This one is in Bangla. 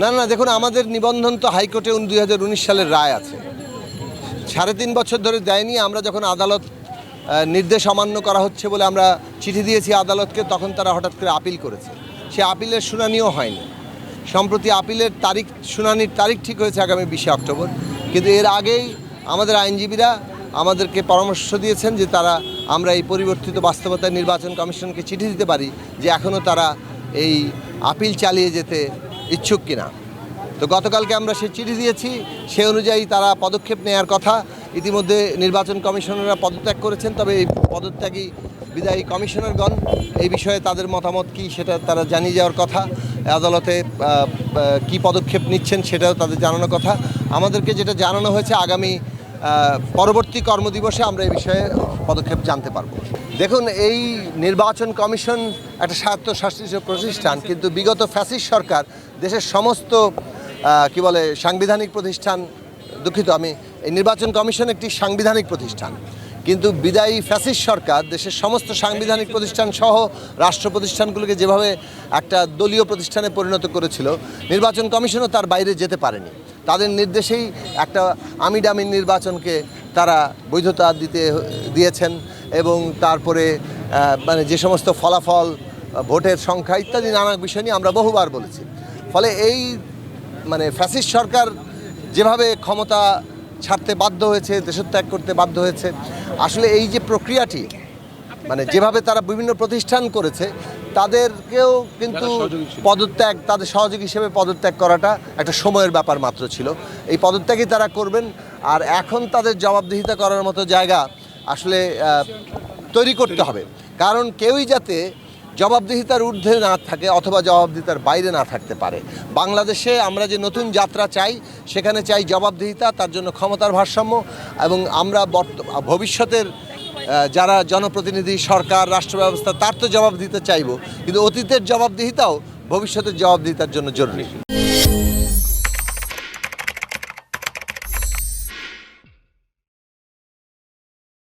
না না, দেখুন, আমাদের নিবন্ধন তো হাইকোর্টে দুই হাজার উনিশ সালের রায় আছে। সাড়ে তিন বছর ধরে দেয়নি, আমরা যখন আদালত নির্দেশ অমান্য করা হচ্ছে বলে আমরা চিঠি দিয়েছি আদালতকে, তখন তারা হঠাৎ করে আপিল করেছে। সে আপিলের শুনানিও হয়নি। সম্প্রতি আপিলের তারিখ, শুনানির তারিখ ঠিক হয়েছে আগামী বিশে অক্টোবর। কিন্তু এর আগেই আমাদের আইনজীবীরা আমাদেরকে পরামর্শ দিয়েছেন যে তারা, আমরা এই পরিবর্তিত বাস্তবতায় নির্বাচন কমিশনকে চিঠি দিতে পারি যে এখনও তারা এই আপিল চালিয়ে যেতে ইচ্ছুক কিনা। তো গতকালকে আমরা সে চিঠি দিয়েছি, সে অনুযায়ী তারা পদক্ষেপ নেওয়ার কথা। ইতিমধ্যে নির্বাচন কমিশনাররা পদত্যাগ করেছেন, তবে এই পদত্যাগী বিদায়ী কমিশনারগণ, এই বিষয়ে তাদের মতামত কি সেটা তারা জানিয়ে যাওয়ার কথা। আদালতে কি পদক্ষেপ নিচ্ছেন সেটাও তাদের জানানোর কথা। আমাদেরকে যেটা জানানো হয়েছে, আগামী পরবর্তী কর্মদিবসে আমরা এই বিষয়ে পদক্ষেপ জানতে পারব। দেখুন, এই নির্বাচন কমিশন একটা স্বায়ত্তশাসিত প্রতিষ্ঠান, কিন্তু বিগত ফ্যাসিস্ট সরকার দেশের সমস্ত কি বলে, সাংবিধানিক প্রতিষ্ঠান, দুঃখিত, আমি, এই নির্বাচন কমিশন একটি সাংবিধানিক প্রতিষ্ঠান। কিন্তু বিদায়ী ফ্যাসিস সরকার, দেশের সমস্ত সাংবিধানিক প্রতিষ্ঠান সহ রাষ্ট্র প্রতিষ্ঠানগুলোকে যেভাবে একটা দলীয় প্রতিষ্ঠানে পরিণত করেছিল, নির্বাচন কমিশনও তার বাইরে যেতে পারেনি। তাদের নির্দেশেই একটা আমিডামিন নির্বাচনকে তারা বৈধতা দিতে, দিয়েছেন এবং তারপরে মানে যে সমস্ত ফলাফল, ভোটের সংখ্যা ইত্যাদি নানা বিষয় নিয়ে আমরা বহুবার বলেছি। ফলে এই মানে ফ্যাসিস্ট সরকার যেভাবে ক্ষমতা ছাড়তে বাধ্য হয়েছে দেশত্যাগ করতে বাধ্য হয়েছে আসলে এই যে প্রক্রিয়াটি মানে যেভাবে তারা বিভিন্ন প্রতিষ্ঠান করেছে তাদেরকেও কিন্তু পদত্যাগ তাদের সহযোগ হিসেবে পদত্যাগ করাটা একটা সময়ের ব্যাপার মাত্র ছিল। এই পদত্যাগই তারা করবেন আর এখন তাদের জবাবদিহিতা করার মতো জায়গা আসলে তৈরি করতে হবে। কারণ কেউই যাতে জবাবদিহিতার ঊর্ধ্বে না থাকে অথবা জবাবদিহিতার বাইরে না থাকতে পারে। বাংলাদেশে আমরা যে নতুন যাত্রা চাই, সেখানে চাই জবাবদিহিতা, তার জন্য ক্ষমতার ভারসাম্য এবং আমরা ভবিষ্যতের যারা জনপ্রতিনিধি, সরকার, রাষ্ট্র ব্যবস্থা, তার তো জবাব দিতে চাইব। কিন্তু অতীতের জবাবদিহিতাও ভবিষ্যতের জবাবদিহিতার জন্য জরুরি।